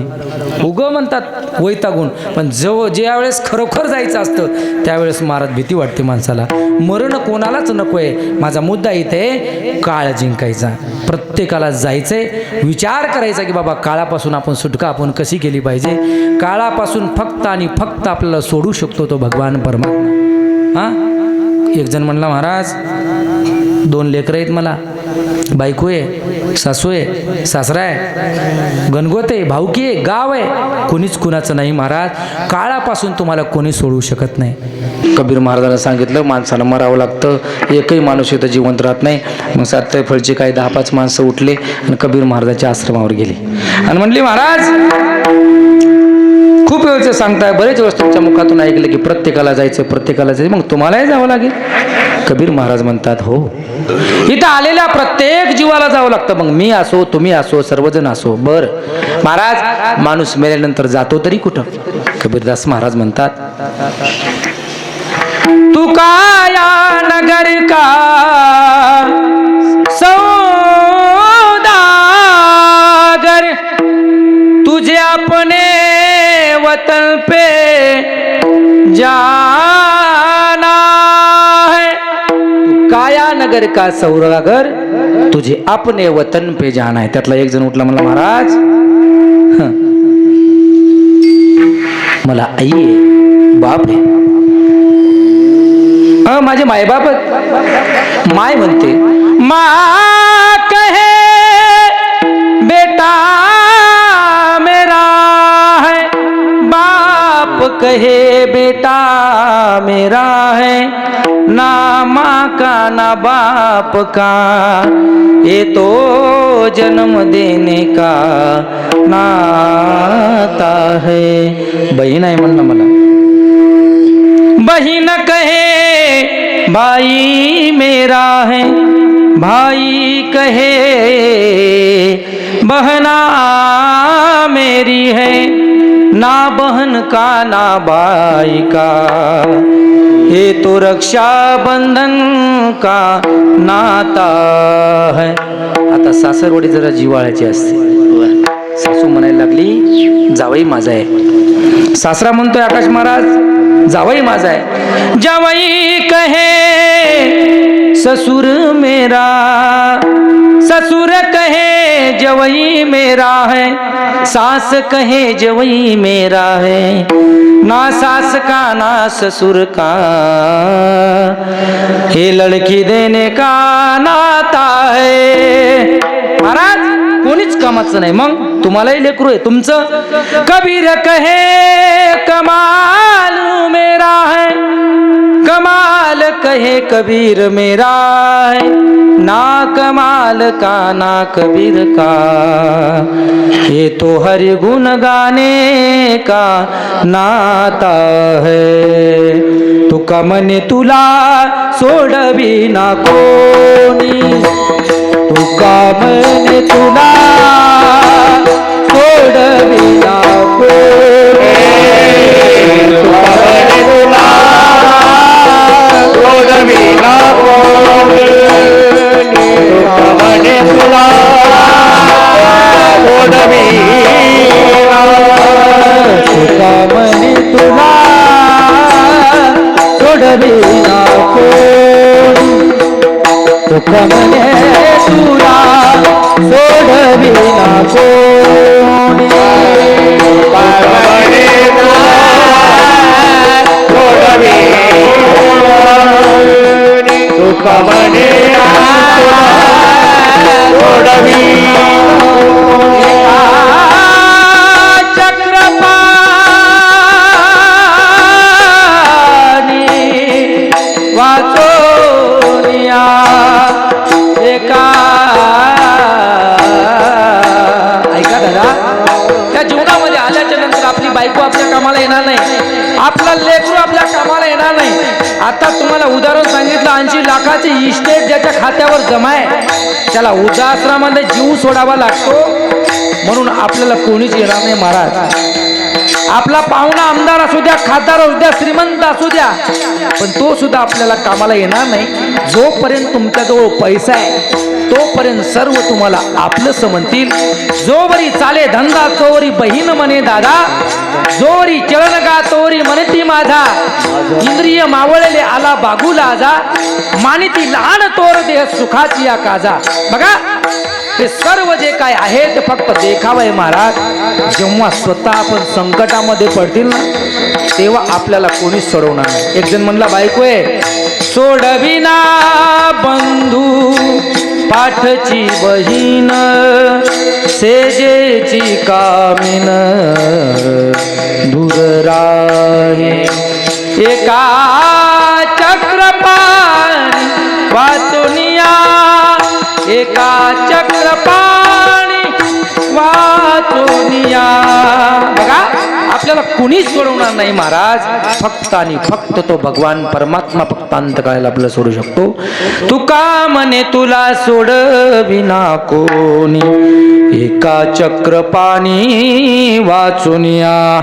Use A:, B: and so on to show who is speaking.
A: हरवली. उगं म्हणतात वैतागून. पण जव ज्या वेळेस खरोखर जायचं असतं त्यावेळेस महाराज भीती वाटते माणसाला. मरण कोणालाच नको आहे माझा मुद्दा इथे काळ जिंकायचा. प्रत्येकाला जायचंय. विचार करायचा की बाबा काळापासून आपण सुटका आपण कशी केली पाहिजे? काळापासून फक्त आणि फक्त आपल्याला सोडू शकतो तो भगवान परमात्मा. हां? एक जण म्हणला महाराज दोन लेकरं आहेत मला. बायको आहे सासू आहे सासरा आहे. गणगोत आहे भाऊकी आहे गाव आहे. कोणीच कुणाचं नाही महाराज. काळापासून तुम्हाला कोणी सोडू शकत नाही. कबीर महाराजांना सांगितलं माणसाला मरावं लागतं. एकही माणूस इथं जिवंत राहत नाही. मग सातव्या फळचे काही दहा पाच माणसं उठले आणि कबीर महाराजाच्या आश्रमावर गेले. आणि म्हणले महाराज सांगताय बरेच वेळेस तुमच्या मुखातून ऐकलं की प्रत्येकाला जायचं प्रत्येकाला जायचं मग तुम्हालाही जावं लागेल. कबीर महाराज म्हणतात हो. इथं आलेल्या प्रत्येक जीवाला जावं लागतं. मग मी असो तुम्ही असो सर्वजण असो बर. महाराज माणूस मेल्यानंतर जातो तरी कुठं? कबीरदास महाराज म्हणतात तू काया नगर का जाना है। काया नगर का सौरागर तुझे अपने वतन पे जाना है। त्यातला एक जण उठला मला महाराज मला आई आहे बाप आहे. माझे मायबाप माय म्हणते. मा कहे, बेटा मेरा है, ना माँ का, ना बाप का, ये तो जन्म देने का नाता है। बहीण आहे म्हणणं मला बहन कहे, भाई मेरा है, भाई कहे, बहना मेरी है ना बहन का ना भाई का ये तो रक्षा बंधन का नाता है? आता सासरवडी जरा जिवाळ्याची असते. सासू म्हणायला लागली जावई माझा आहे. सासरा म्हणतोय आकाश महाराज जावई माझा आहे. जावई कहे ससुर मेरा ससुर कहे जवई मेरा है। सास कहे जवई मेरा है। ना सास का ना ससुर का। हे लड़की देने का नाता है। महाराज कोणीच कामाचं नाही. मग तुम्हालाही लेकरू आहे. तुमचं कबीर कहे कमाल मेरा है। कमाल कहे कबीर मेरा है। ना कमाल का ना कबीर का, ये तो हरि गुण गाने का नाता है। तू कमने तुला सोडवी ना कोणी तुका म्हणे तुला सोडविला तुका चक्रपाणी आपल्या कामाला येणार नाही. आपला लेकरू आपल्या कामाला येणार नाही. आता तुम्हाला उदाहरण सांगितलं ऐंशी लाखाची इस्टेट ज्याच्या खात्यावर जमा आहे त्याला उदासरामध्ये जीव सोडावा लागतो. म्हणून आपल्याला कोणीच येणार नाही महाराज. आपला पाहुणा आमदार असू द्या खासदार असू द्या श्रीमंत असू द्या पण तो सुद्धा आपल्याला कामाला येणार नाही. जोपर्यंत तुमच्याजवळ पैसा आहे तोपर्यंत सर्व तुम्हाला आपलं समजतील. जोवरी चाले धंदा तोवरी बहीण म्हणे दादा जोरी चरण गा तोरी म्हणती माझा. इंद्रिय मावळले आला बागुला आजा मानिती लहान तोर देह सुखाची या काजा. बघा ते सर्व जे काय आहे ते फक्त देखावय महाराज. जेव्हा स्वतः आपण संकटामध्ये पडतील ना तेव्हा आपल्याला कोणीच सोडवणार नाही. एक जण म्हणला बायको आहे सोडविना बंधू पाठची बहीण सेजेची कामिन दूर राहे एका आपल्याला कुणीच सोडवणार नाही महाराज. फक्त आणि फक्त तो भगवान परमात्मा फक्त अंत काळाला आपलं सोडू शकतो. तुका म्हणे तुला सोड विना कोणी? एका चक्रपाणी वाचुनिया